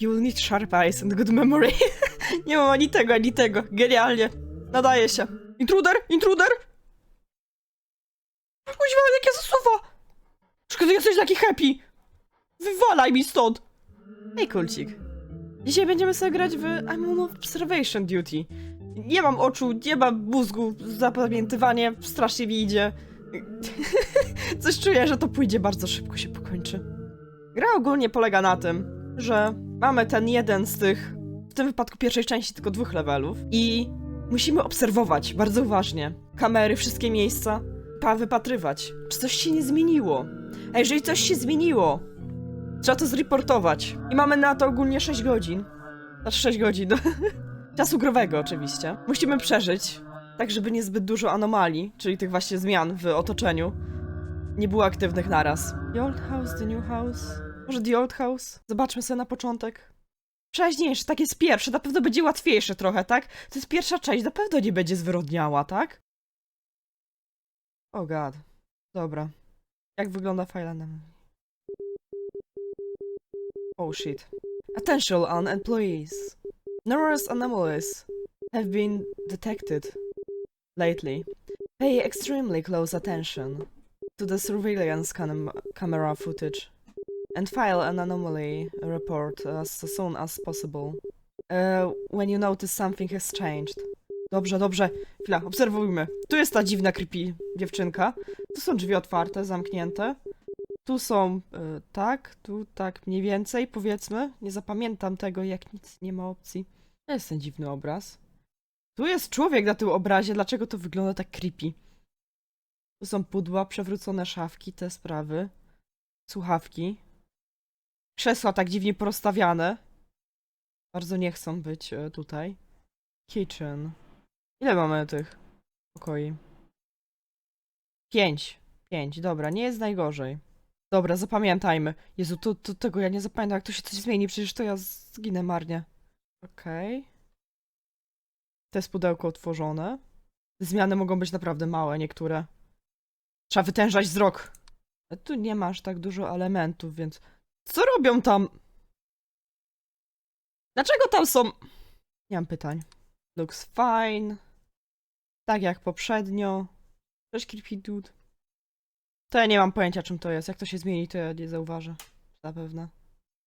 You will need sharp eyes and good memory. nie mam ani tego, ani tego. Genialnie. Nadaje się. Intruder! Intruder! Kuźwa, jak ja zasuwa! Szkoda, jesteś taki happy! Wywalaj mi stąd! Hej, kulcik. Dzisiaj będziemy sobie grać w I'm on Observation Duty. Nie mam oczu, nie mam mózgu, zapamiętywanie strasznie mi idzie. Coś czuję, że to pójdzie bardzo szybko się pokończy. Gra ogólnie polega na tym, że mamy ten jeden z tych, w tym wypadku pierwszej części tylko dwóch levelów i musimy obserwować bardzo uważnie kamery, wszystkie miejsca, pa wypatrywać, czy coś się nie zmieniło. A jeżeli coś się zmieniło, trzeba to zreportować. I mamy na to ogólnie 6 godzin. Znaczy 6 godzin. Czasu growego oczywiście. Musimy przeżyć, tak żeby niezbyt dużo anomalii, czyli tych właśnie zmian w otoczeniu, nie było aktywnych naraz. The old house, the new house. Może the old house? Zobaczmy sobie na początek. Przeźniejszy, tak jest pierwszy, na pewno będzie łatwiejszy trochę, tak? To jest pierwsza część, na pewno nie będzie zwyrodniała, tak? O oh god. Dobra. Jak wygląda na Oh shit. Attention on employees. Numerous anomalies have been detected lately. Pay extremely close attention to the surveillance cam camera footage and file an anomaly report as soon as possible. Uh, when you notice something has changed. Dobrze, dobrze. Chwila, obserwujmy. Tu jest ta dziwna creepy dziewczynka. Tu są drzwi otwarte, zamknięte. Tu są y, tak, tu tak mniej więcej, powiedzmy. Nie zapamiętam tego, jak nic nie ma opcji. To jest ten dziwny obraz. Tu jest człowiek na tym obrazie, dlaczego to wygląda tak creepy? Tu są pudła, przewrócone szafki, te sprawy. Słuchawki. Krzesła tak dziwnie porozstawiane. Bardzo nie chcą być e, tutaj. Kitchen. Ile mamy tych pokoi? Pięć. Pięć, dobra, nie jest najgorzej. Dobra, zapamiętajmy. Jezu, to, to tego ja nie zapamiętam, jak to się coś zmieni, przecież to ja zginę marnie. Okej. To jest pudełko otworzone. Zmiany mogą być naprawdę małe, niektóre. Trzeba wytężać wzrok. Tu nie masz tak dużo elementów, więc... Co robią tam? Dlaczego tam są... Nie mam pytań. Looks fine. Tak jak poprzednio. Cześć creepy dude. To ja nie mam pojęcia czym to jest. Jak to się zmieni, to ja nie zauważę. Zapewne.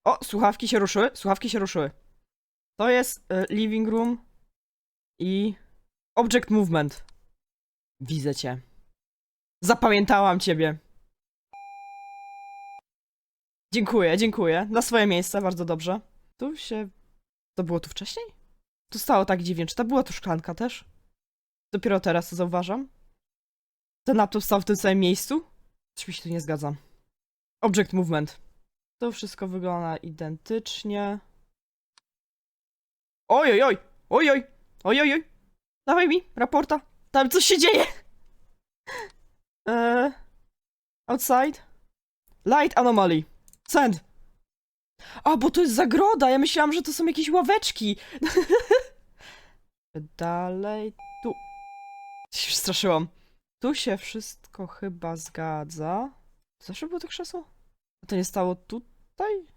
O, słuchawki się ruszyły. Słuchawki się ruszyły. To jest y, living room i object movement. Widzę cię. Zapamiętałam ciebie. Dziękuję, dziękuję. Na swoje miejsce, bardzo dobrze. Tu się... To było tu wcześniej? Tu stało tak dziwnie. Czy to była tu szklanka też? Dopiero teraz to zauważam. Ten laptop stał w tym samym miejscu? Coś mi się tu nie zgadza. Object movement. To wszystko wygląda identycznie. Oj, oj, oj! Oj, oj! Oj, oj, oj! Dawaj mi raporta. Tam coś się dzieje! Eee, outside. Light anomaly. Send. A, bo to jest zagroda. Ja myślałam, że to są jakieś ławeczki. Dalej. Tu. Się straszyłam. Tu się wszystko chyba zgadza. Zawsze było to krzesło? A to nie stało tutaj?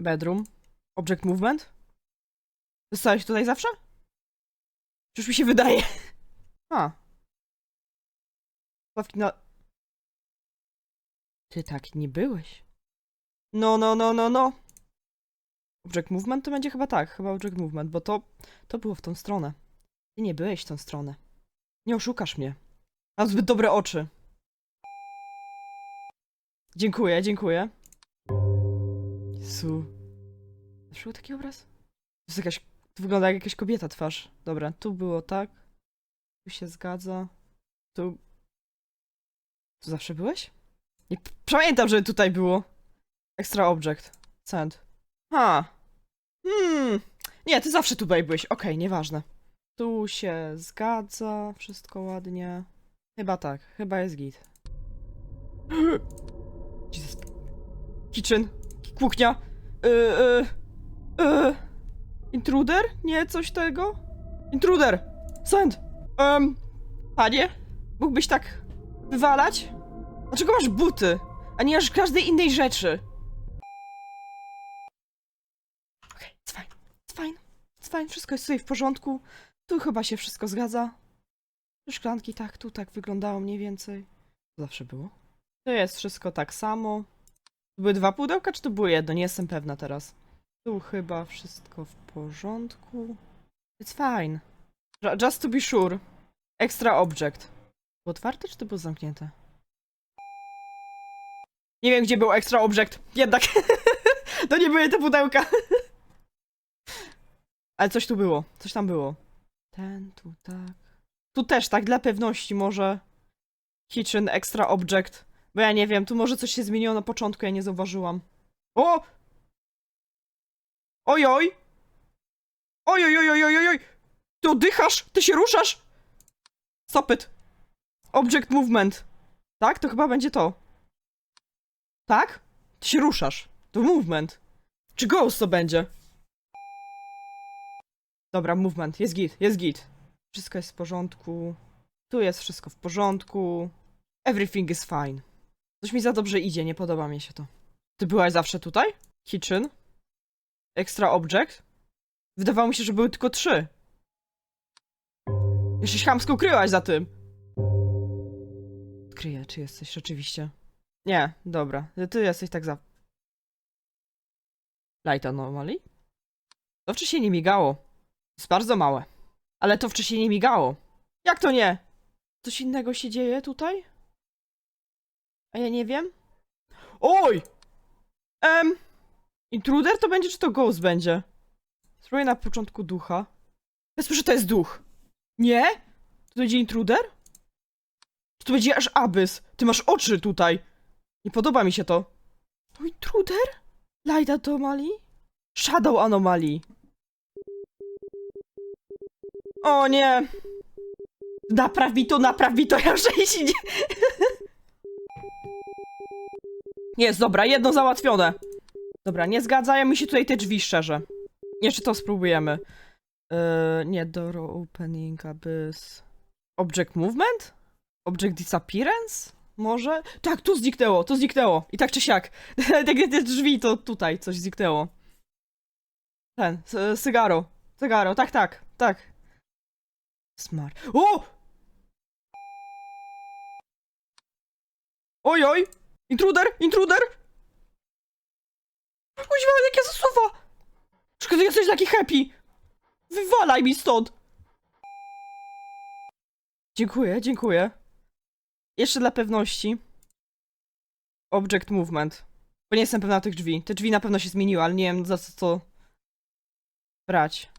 Bedroom. Object movement. Zostałeś tutaj zawsze? Czyż mi się wydaje? A. Stawki na... Ty tak nie byłeś. No, no, no, no, no. Object movement to będzie chyba tak, chyba object movement, bo to, to było w tą stronę. Ty nie byłeś w tą stronę. Nie oszukasz mnie. Mam zbyt dobre oczy. Dziękuję, dziękuję. Jezu. Zawsze był taki obraz? To jest jakaś... To wygląda jak jakaś kobieta twarz. Dobra, tu było tak. Tu się zgadza. Tu... Tu zawsze byłeś? Nie pamiętam, że tutaj było. Extra object. Send. Ha. Hmm. Nie, ty zawsze tutaj byłeś. Okej, nieważne. Tu się zgadza. Wszystko ładnie. Chyba tak. Chyba jest git. Jesus. Kitchen. Kuchnia. Yy, yy. Intruder? Nie, coś tego? Intruder! Send! Um, panie? Mógłbyś tak wywalać? Dlaczego masz buty, a nie masz każdej innej rzeczy? fajnie, wszystko jest tutaj w porządku. Tu chyba się wszystko zgadza. Te Szklanki tak, tu tak wyglądało mniej więcej. Zawsze było. To jest wszystko tak samo. To były dwa pudełka, czy to było jedno? Nie jestem pewna teraz. Tu chyba wszystko w porządku. It's fine. Ju- Just to be sure. Extra object. Było otwarte, czy to było zamknięte? Nie wiem, gdzie był extra object. Jednak. to nie były te pudełka. Ale coś tu było. Coś tam było. Ten, tu tak. Tu też, tak dla pewności może. Kitchen, extra object. Bo ja nie wiem, tu może coś się zmieniło na początku, ja nie zauważyłam. O! Ojoj! Ojoj, ojoj, ojoj, oj! Ty oddychasz? Ty się ruszasz? Stop it. Object movement. Tak? To chyba będzie to. Tak? Ty się ruszasz. To movement. Czy ghost to będzie? Dobra, movement. Jest git, jest git. Wszystko jest w porządku. Tu jest wszystko w porządku. Everything is fine. Coś mi za dobrze idzie, nie podoba mi się to. Ty byłaś zawsze tutaj? Kitchen? Extra object? Wydawało mi się, że były tylko trzy. Jeszcze się chamsko ukryłaś za tym. Odkryję, czy jesteś rzeczywiście. Nie, dobra. Ty jesteś tak za... Light anomaly? To wcześniej nie migało. Jest bardzo małe. Ale to wcześniej nie migało. Jak to nie? Coś innego się dzieje tutaj? A ja nie wiem? Oj! Em... Intruder to będzie, czy to ghost będzie? Spróbuję na początku ducha. Ja słyszę, to jest duch. Nie? To będzie intruder? Czy to będzie aż abys? Ty masz oczy tutaj. Nie podoba mi się to. To intruder? Light anomaly? Shadow anomaly. O nie! Napraw mi to, napraw mi to, ja iść. Nie. Jest, dobra, jedno załatwione. Dobra, nie zgadzają mi się tutaj te drzwi, szczerze. Jeszcze to spróbujemy. Yy, nie, door opening, abyss... Object movement? Object disappearance? Może? Tak, tu zniknęło, to zniknęło. I tak czy siak. Tak jak te drzwi, to tutaj coś zniknęło. Ten, cygaro. Cygaro, tak, tak, tak. Smart. O! Oj, oj! Intruder, intruder! Kuźwa, jak ja zasuwa! Szkoda, jesteś taki happy! Wywalaj mi stąd! Dziękuję, dziękuję. Jeszcze dla pewności. Object movement. Bo nie jestem pewna tych drzwi. Te drzwi na pewno się zmieniły, ale nie wiem za co to brać.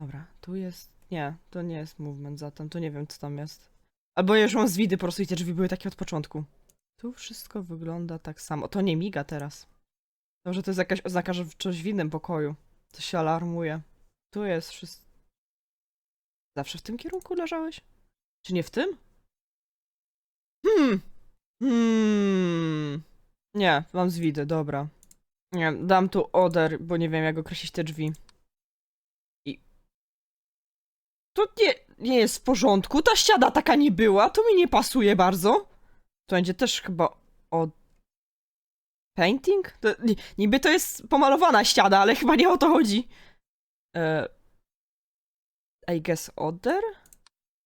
Dobra, tu jest... Nie, to nie jest movement zatem, to nie wiem co tam jest. Albo już mam z widy po prostu i te drzwi były takie od początku. Tu wszystko wygląda tak samo. To nie miga teraz. Może to jest jakaś oznaka, że coś w innym pokoju. Coś się alarmuje. Tu jest wszystko. Zawsze w tym kierunku leżałeś? Czy nie w tym? Hmm. Hmm. Nie, mam z widy, dobra. Nie, dam tu oder, bo nie wiem jak określić te drzwi. I... To nie, nie jest w porządku, ta ściana taka nie była, to mi nie pasuje bardzo. To będzie też chyba od... Painting? To, ni- niby to jest pomalowana ściana, ale chyba nie o to chodzi. E... I guess other?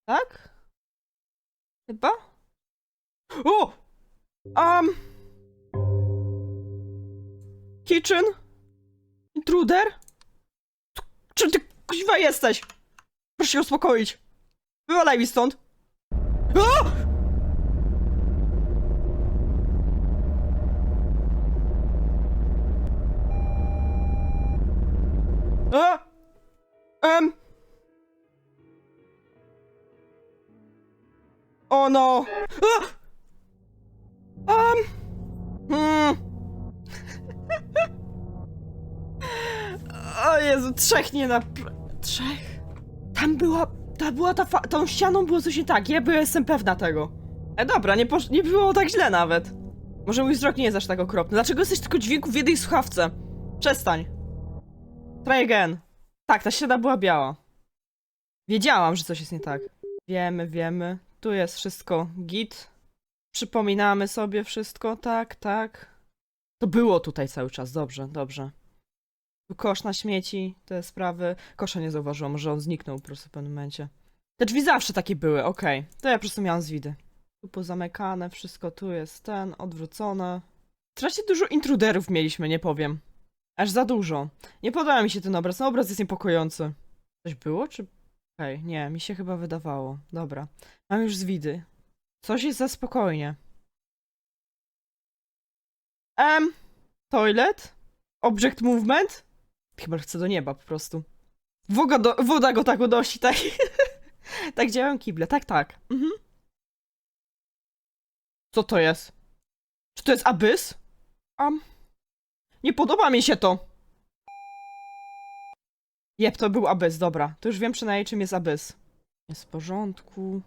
Tak? Chyba? O! Um... Kitchen? Intruder? Czym ty kuźwa jesteś? Proszę się uspokoić. Wywalaj mi stąd. O! A! Em. O no! A! Jezu, trzech nie na... Trzech? Tam była... Ta była ta fa... Tą ścianą było coś nie tak, ja byłem, jestem pewna tego. E dobra, nie, posz... nie było tak źle nawet. Może mój wzrok nie jest aż tak okropny. Dlaczego jesteś tylko dźwięków w jednej słuchawce? Przestań. Try again. Tak, ta ściana była biała. Wiedziałam, że coś jest nie tak. Wiemy, wiemy. Tu jest wszystko git. Przypominamy sobie wszystko, tak, tak. To było tutaj cały czas, dobrze, dobrze. Kosz na śmieci, te sprawy. Kosza nie zauważyłam, że on zniknął po prostu w pewnym momencie. Te drzwi zawsze takie były, okej. To ja po prostu miałam zwidy. Tu pozamykane, wszystko tu jest ten, odwrócone. Strasznie dużo intruderów mieliśmy, nie powiem. Aż za dużo. Nie podoba mi się ten obraz, ten obraz jest niepokojący. Coś było, czy... Okej, nie, mi się chyba wydawało. Dobra. Mam już zwidy. Coś jest za spokojnie. Em, toilet? Object movement? Chyba chcę do nieba po prostu. Woda, do, woda go tak unosi, tak? tak działają kible, tak, tak. Mhm. Co to jest? Czy to jest abys? Am. Nie podoba mi się to. Jep, to był abys, dobra. To już wiem przynajmniej czym jest abys. Jest w porządku.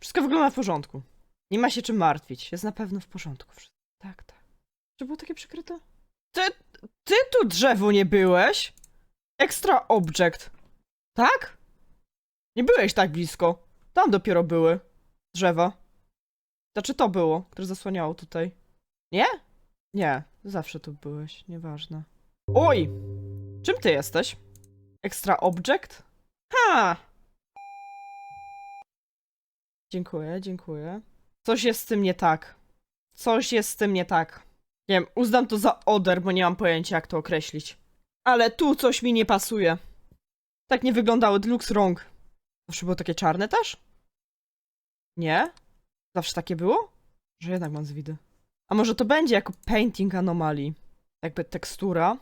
Wszystko wygląda w porządku. Nie ma się czym martwić. Jest na pewno w porządku. wszystko. Tak, tak. Czy było takie przykryte? Ty, ty tu drzewu nie byłeś? Extra object. Tak? Nie byłeś tak blisko. Tam dopiero były drzewa. Znaczy to było, które zasłaniało tutaj. Nie? Nie, zawsze tu byłeś, nieważne. Oj! Czym ty jesteś? Extra object? Ha! Dziękuję, dziękuję. Coś jest z tym nie tak. Coś jest z tym nie tak. Nie wiem, uznam to za oder, bo nie mam pojęcia, jak to określić. Ale tu coś mi nie pasuje. Tak nie wyglądały, looks wrong. Zawsze było takie czarne też? Nie? Zawsze takie było? Że jednak mam zwidy. A może to będzie jako painting anomalii? Jakby tekstura?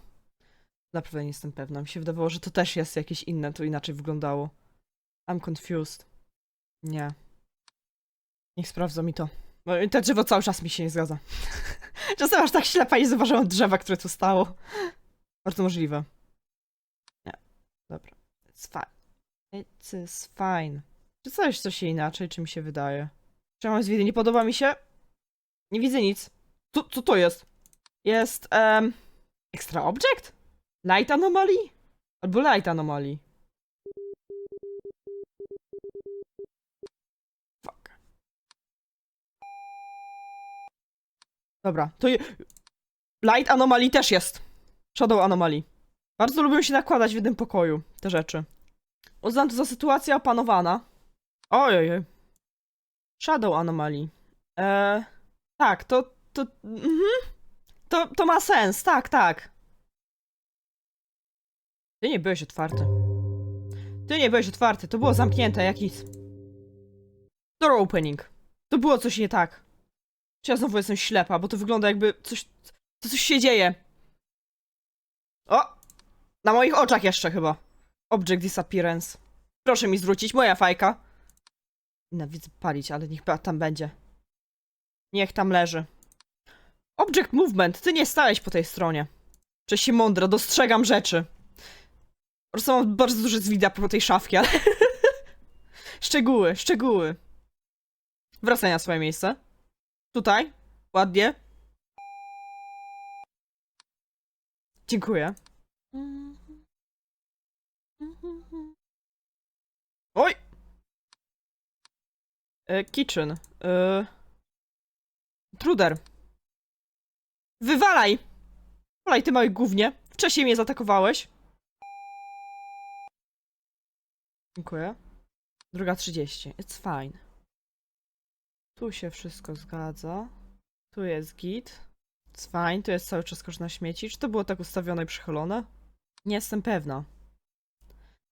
Naprawdę nie jestem pewna. Mi się wydawało, że to też jest jakieś inne, to inaczej wyglądało. I'm confused. Nie. Niech sprawdzą mi to. Bo te drzewo cały czas mi się nie zgadza. Czasem aż tak ślepa nie zauważyłam drzewa, które tu stało. Bardzo możliwe. Nie. Dobra. It's fine. It's fine. Czy coś, co się inaczej, czy mi się wydaje? Czy mam zwidy? Nie podoba mi się? Nie widzę nic. Co, co to jest? Jest, em... Extra object? Light anomaly? Albo light anomaly. Fuck. Dobra, to je... Light anomaly też jest. Shadow anomaly. Bardzo lubią się nakładać w jednym pokoju te rzeczy. Uznam to za sytuację opanowana. Ojej. Shadow anomaly. Eee, tak, to, to, mhm. To, to ma sens, tak, tak. Ty nie byłeś otwarty. Ty nie byłeś otwarty, to było zamknięte, jak nic. Door opening. To było coś nie tak. Czy ja znowu jestem ślepa, bo to wygląda jakby coś, to coś się dzieje. O! Na moich oczach jeszcze chyba. Object disappearance. Proszę mi zwrócić, moja fajka. Nienawidzę palić, ale niech tam będzie. Niech tam leży. Object movement, ty nie stałeś po tej stronie. Cześć mądra, dostrzegam rzeczy. Po mam bardzo duży zwida po tej szafki, ale... szczegóły, szczegóły. Wracaj na swoje miejsce. Tutaj. Ładnie. Dziękuję. Oj! E, kitchen. E, Truder. Wywalaj! Wywalaj, ty mały gównie. Wcześniej mnie zaatakowałeś. Dziękuję. Druga 30. It's fine. Tu się wszystko zgadza. Tu jest git. Fine. Tu jest cały czas kosz na śmieci. Czy to było tak ustawione i przychylone? Nie jestem pewna.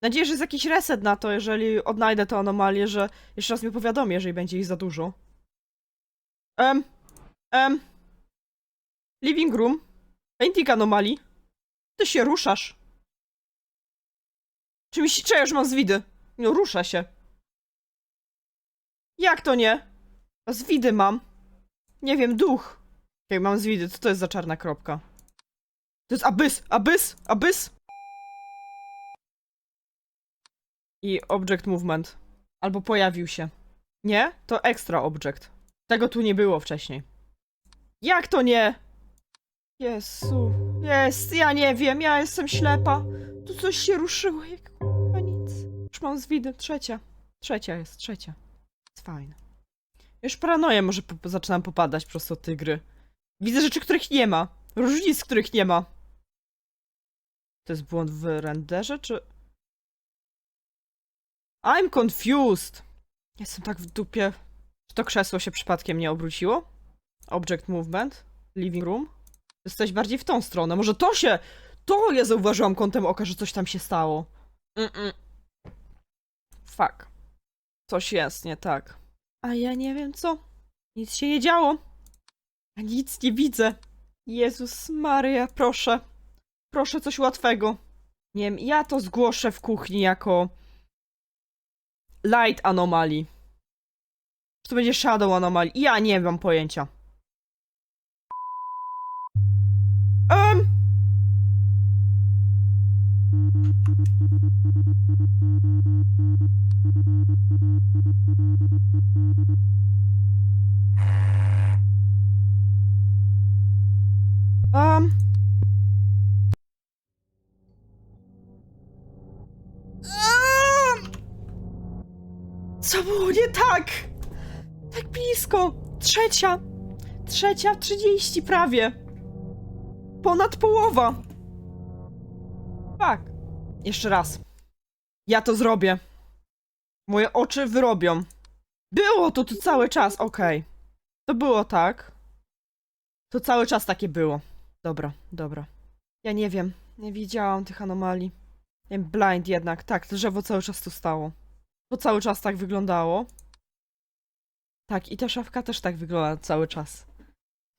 Nadzieję, że jest jakiś reset na to, jeżeli odnajdę tę anomalię, że jeszcze raz mi powiadomię, jeżeli będzie ich za dużo. Em, em. Living room. Painting anomalii. Ty się ruszasz. Czy mi się... Czy ja już mam zwidy? No, rusza się. Jak to nie? Zwidy mam. Nie wiem, duch. Okej, mam zwidy. Co to jest za czarna kropka? To jest abys! Abys! Abys! I object movement. Albo pojawił się. Nie? To extra object. Tego tu nie było wcześniej. Jak to nie? Jezu. Jest, ja nie wiem, ja jestem ślepa. Tu coś się ruszyło, jak nic. Już mam zwidy, trzecia. Trzecia jest, trzecia. Jest fajne. Już paranoję może po, zaczynam popadać po prostu od tej gry. Widzę rzeczy, których nie ma. Różnic, których nie ma. To jest błąd w renderze, czy... I'm confused! Jestem tak w dupie. Czy to krzesło się przypadkiem nie obróciło? Object movement? Living room? Jesteś bardziej w tą stronę. Może to się... To ja zauważyłam kątem oka, że coś tam się stało. Mm-mm. Fuck. Coś jest nie tak. A ja nie wiem co. Nic się nie działo. A nic nie widzę. Jezus Maria, proszę. Proszę coś łatwego. Nie wiem, ja to zgłoszę w kuchni jako light anomalii. Czy to będzie shadow anomalii? Ja nie mam pojęcia. Um. Um. Um. Co było nie tak? Tak blisko. Trzecia. Trzecia 30 prawie. Ponad połowa. Tak. Jeszcze raz. Ja to zrobię. Moje oczy wyrobią. Było to tu cały czas, okej. To było tak. To cały czas takie było. Dobra, dobra. Ja nie wiem. Nie widziałam tych anomalii. Nie wiem, blind jednak. Tak, to drzewo cały czas tu stało. To cały czas tak wyglądało. Tak, i ta szafka też tak wygląda cały czas.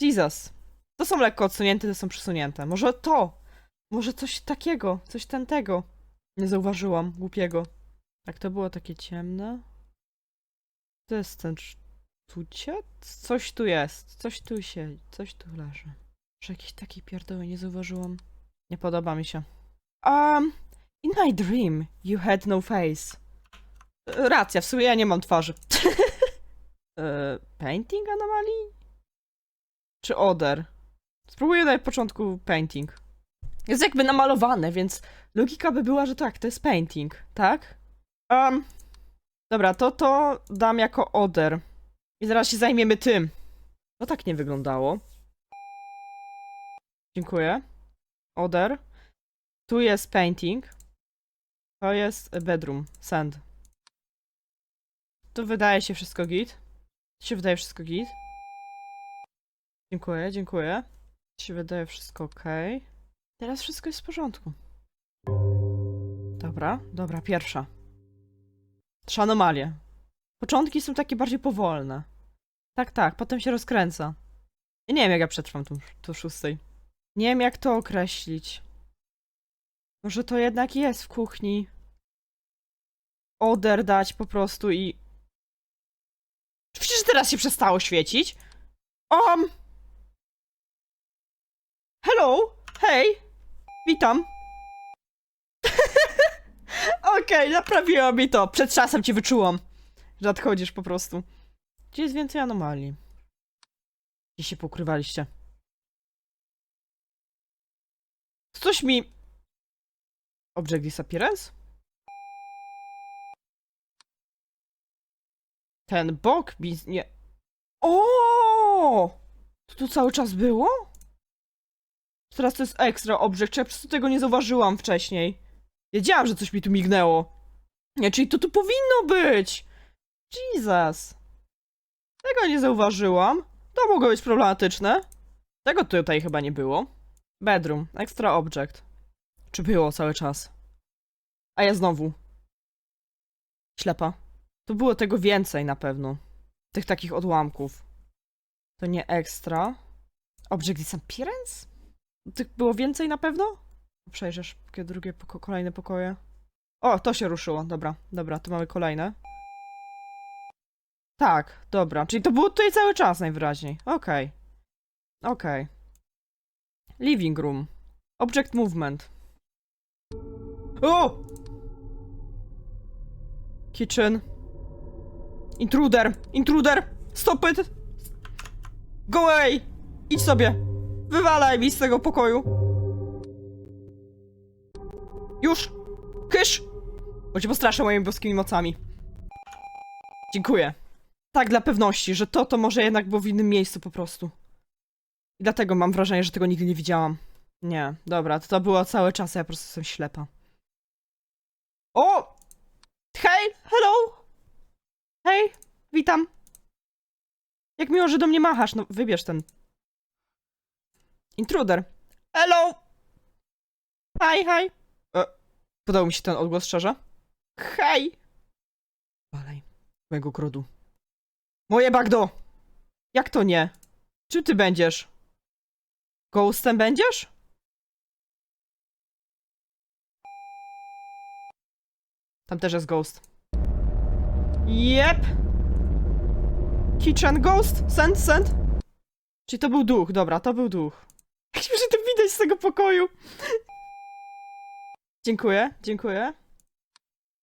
Jesus. To są lekko odsunięte, te są przesunięte. Może to. Może coś takiego. Coś ten tego. Nie zauważyłam. Głupiego. Tak, to było takie ciemne. To jest ten sztuciec? Coś tu jest. Coś tu się... Coś tu leży. Że jakiś taki pierdoły nie zauważyłam. Nie podoba mi się. Um, in my dream you had no face. Racja, w sumie ja nie mam twarzy. e, painting anomalii? Czy oder? Spróbuję na początku painting. Jest jakby namalowane, więc logika by była, że tak, to jest painting, tak? Um, dobra, to to dam jako oder. I zaraz się zajmiemy tym. No tak nie wyglądało. Dziękuję. Oder. Tu jest painting. To jest bedroom. Sand. Tu wydaje się wszystko git. Tu się wydaje wszystko git. Dziękuję, dziękuję. Tu się wydaje wszystko ok. Teraz wszystko jest w porządku. Dobra, dobra, pierwsza. Trzy anomalie. Początki są takie bardziej powolne. Tak, tak, potem się rozkręca. Nie wiem, jak ja przetrwam tu, tu szóstej. Nie wiem, jak to określić. Może to jednak jest w kuchni. Oder dać po prostu i... Przecież teraz się przestało świecić. Um... Hello! Hej! Witam! Okej, naprawiło mi to. Przed czasem cię wyczułam. Że nadchodzisz po prostu. Gdzie jest więcej anomalii? Gdzie się pokrywaliście? Coś mi... Object disappearance? Ten bok biz... nie... O! To tu cały czas było? Teraz to jest extra object, ja po prostu tego nie zauważyłam wcześniej. Wiedziałam, że coś mi tu mignęło. Nie, czyli to tu powinno być! Jesus! Tego nie zauważyłam. To mogło być problematyczne. Tego tutaj chyba nie było. Bedroom, extra object. Czy było cały czas? A ja znowu. Ślepa. To było tego więcej na pewno. Tych takich odłamków. To nie extra. Object disappearance? Tych było więcej na pewno? Przejrzysz jakie drugie, poko kolejne pokoje. O, to się ruszyło. Dobra, dobra, tu mamy kolejne. Tak, dobra. Czyli to było tutaj cały czas najwyraźniej. Okej. Okej. Living room. Object movement. O! Kitchen. Intruder! Intruder! Stop it! Go away! Idź sobie! Wywalaj mi z tego pokoju! Już! Kysz! Bo cię postraszę moimi boskimi mocami. Dziękuję. Tak, dla pewności, że to to może jednak było w innym miejscu po prostu. I dlatego mam wrażenie, że tego nigdy nie widziałam. Nie, dobra, to, to było cały czas, ja po prostu jestem ślepa. O! Hej, hello! Hej, witam. Jak miło, że do mnie machasz, no wybierz ten. Intruder. Hello! Hi, hi. Podał mi się ten odgłos szczerze. Hej! Dalej. Mojego krodu. Moje bagdo! Jak to nie? Czym ty będziesz? Ghostem będziesz? Tam też jest ghost. Jep! Kitchen ghost? Send, send? Czyli to był duch, dobra, to był duch. Jak śmiesznie to widać z tego pokoju. Dziękuję, dziękuję.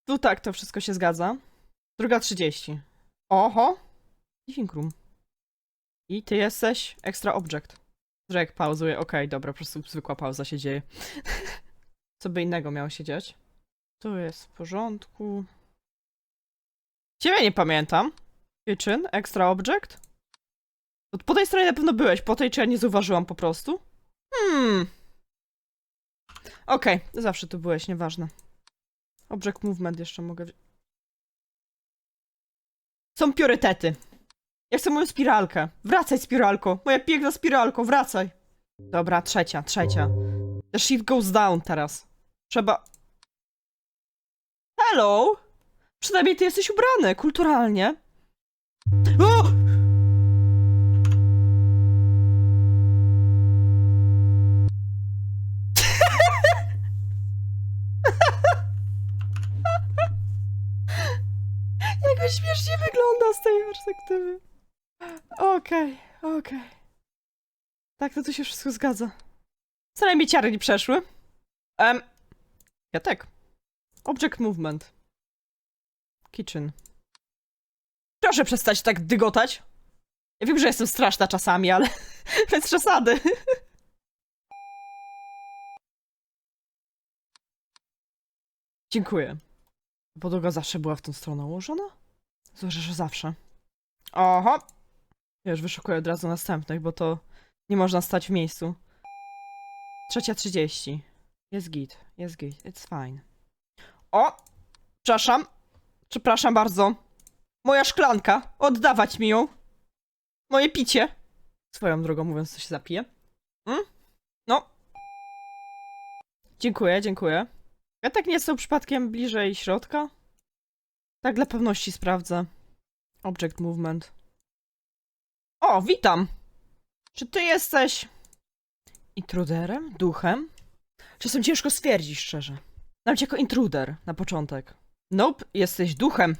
Tu tak, to wszystko się zgadza. Druga 30. Oho! Living room. I ty jesteś extra object. Drake pauzuje, okej, dobra, po prostu zwykła pauza się dzieje. Co by innego miało się dziać? Tu jest w porządku. Ciebie nie pamiętam. Kitchen, extra object? Po tej stronie na pewno byłeś, po tej czy ja nie zauważyłam po prostu? Hmm. Okej, zawsze tu byłeś, nieważne. Object movement jeszcze mogę... Są priorytety. Ja chcę moją spiralkę. Wracaj, spiralko. Moja piękna spiralko, wracaj. Dobra, trzecia, trzecia. The shit goes down teraz. Trzeba... Hello! Przynajmniej ty jesteś ubrany, kulturalnie. O! Śmiesznie wygląda z tej perspektywy. Okej, okej. Tak, to tu się wszystko zgadza. Co najmniej ciary nie przeszły. Em. Ja tak. Object movement. Kitchen. Proszę przestać tak dygotać. Ja wiem, że jestem straszna czasami, ale bez przesady. Dziękuję. Podłoga zawsze była w tą stronę ułożona? Złożę, że zawsze. Oho! Już wyszukuję od razu następnych, bo to nie można stać w miejscu. Trzecia trzydzieści. Jest git, jest git, it's fine. O! Przepraszam. Przepraszam bardzo. Moja szklanka. Oddawać mi ją. Moje picie. Swoją drogą mówiąc, co się zapije. Mm? No. Dziękuję, dziękuję. Ja tak nie są przypadkiem bliżej środka? Tak dla pewności sprawdzę. Object movement. O, witam! Czy ty jesteś intruderem? Duchem? Czasem ciężko stwierdzić szczerze. Nawet jako intruder na początek. Nope, jesteś duchem.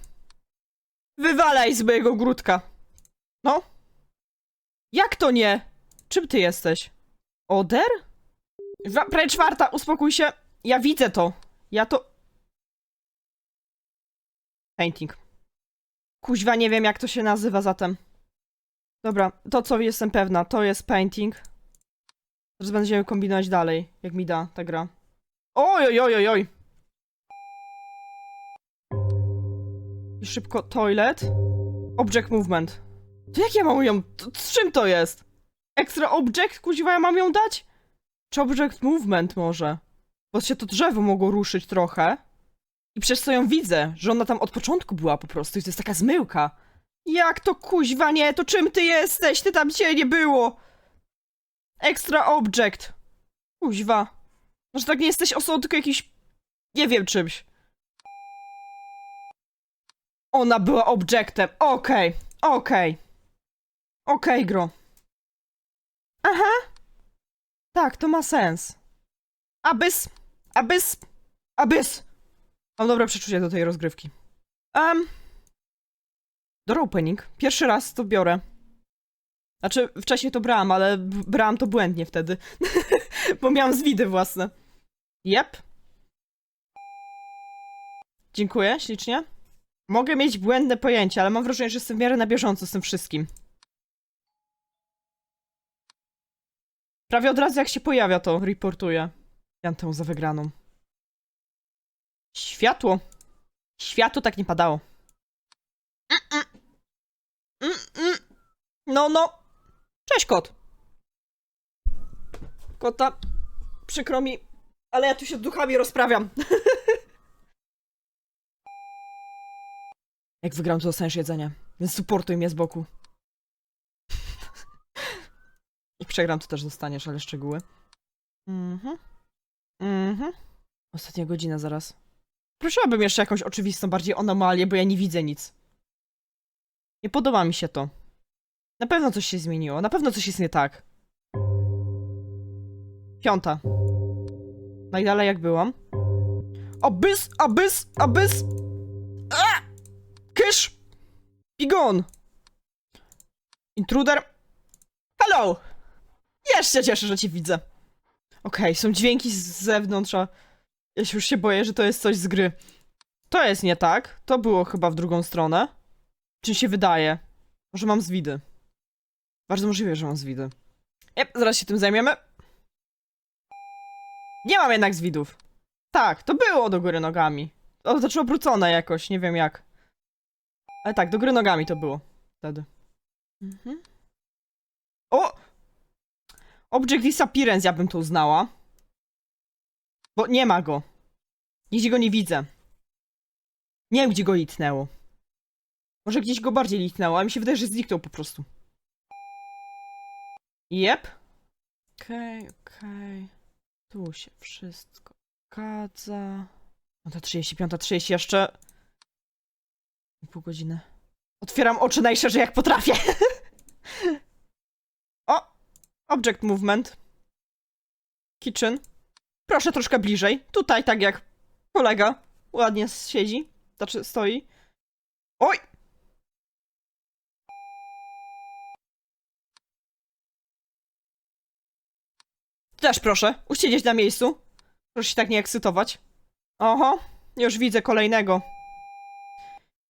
Wywalaj z mojego ogródka. No. Jak to nie? Czym ty jesteś? Oder? Prawie czwarta, uspokój się. Ja widzę to. Ja to... Painting. Kuźwa, nie wiem jak to się nazywa zatem. Dobra, to co jestem pewna, to jest painting. Teraz będziemy kombinować dalej, jak mi da ta gra. Oj, oj, oj, oj, oj. I szybko toilet. Object movement. To jak ja mam ją... to Z czym to jest? Extra object? Kuźwa, ja mam ją dać? Czy object movement może? Bo się to drzewo mogło ruszyć trochę. I przez co ją widzę, że ona tam od początku była po prostu i to jest taka zmyłka. Jak to kuźwa nie? To czym ty jesteś? Ty tam cię nie było! Extra object. Kuźwa. Może tak nie jesteś osobą, tylko jakiś... Nie wiem czymś. Ona była objectem. Okej, okej. Okej, gro. Aha. Tak, to ma sens. Abys. Abys. Abys. Mam dobre przeczucie do tej rozgrywki. Um. Door opening. Pierwszy raz to biorę. Znaczy, wcześniej to brałam, ale brałam to błędnie wtedy. Bo miałam zwidy własne. Jep. Dziękuję ślicznie. Mogę mieć błędne pojęcie, ale mam wrażenie, że jestem w miarę na bieżąco z tym wszystkim. Prawie od razu jak się pojawia to reportuję. Jantę za wygraną. Światło. Światło tak nie padało. No, no. Cześć, kot. Kota. przykro mi, ale ja tu się z duchami rozprawiam. Jak wygram, to dostaniesz jedzenie. Więc supportuj mnie z boku. Jak przegram, to też dostaniesz, ale szczegóły. Mhm. Mhm. Ostatnia godzina zaraz. Prosiłabym jeszcze jakąś oczywistą, bardziej anomalię, bo ja nie widzę nic. Nie podoba mi się to. Na pewno coś się zmieniło, na pewno coś jest nie tak. Piąta. Najdalej jak byłam. Abys, abys, abys! A! Kysz! Bigon! Intruder! Hello! Jeszcze cieszę, że cię widzę. Okej, są dźwięki z zewnątrz, a ja się już się boję, że to jest coś z gry. To jest nie tak. To było chyba w drugą stronę. Czy się wydaje? Może mam zwidy. Bardzo możliwe, że mam zwidy. Jep, zaraz się tym zajmiemy. Nie mam jednak zwidów. Tak, to było do góry nogami. To znaczy obrócone jakoś, nie wiem jak. Ale tak, do góry nogami to było. Wtedy. Mhm. O! Object disappearance ja bym to uznała. Bo nie ma go. Nigdzie go nie widzę. Nie wiem, gdzie go litnęło. Może gdzieś go bardziej litnęło, ale mi się wydaje, że zniknął po prostu. Jep. Okej, okej. Tu się wszystko zgadza. No to 35, 30 jeszcze. Pół godziny. Otwieram oczy najszerzej jak potrafię. o! Object movement. Kitchen. Proszę troszkę bliżej. Tutaj, tak jak kolega. Ładnie siedzi. Znaczy, stoi. Oj! Też proszę, usiedzieć na miejscu. Proszę się tak nie ekscytować. Oho, już widzę kolejnego.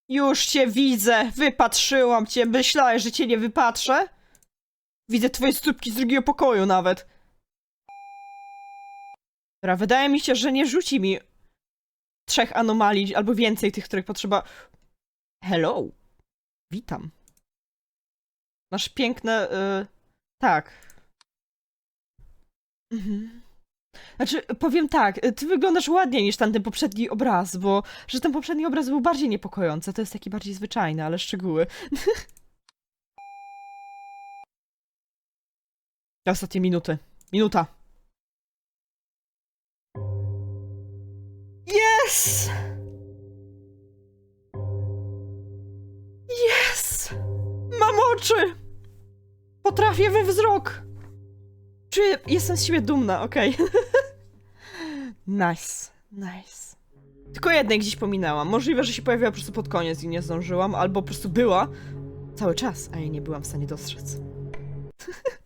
Już cię widzę, wypatrzyłam cię. Myślałeś, że cię nie wypatrzę? Widzę twoje stópki z drugiego pokoju nawet. Dobra, wydaje mi się, że nie rzuci mi trzech anomalii, albo więcej tych, których potrzeba. Hello. Witam. Masz piękne. Y... Tak. Mhm. Znaczy, powiem tak, y, ty wyglądasz ładniej niż tamten poprzedni obraz, bo że ten poprzedni obraz był bardziej niepokojący, to jest taki bardziej zwyczajny, ale szczegóły. Ostatnie minuty. Minuta. Yes! Yes! Mam oczy! Potrafię we wzrok! Czuję, jestem z siebie dumna, okej. nice, nice. Tylko jednej gdzieś pominęłam. Możliwe, że się pojawiła po prostu pod koniec i nie zdążyłam, albo po prostu była cały czas, a ja nie byłam w stanie dostrzec.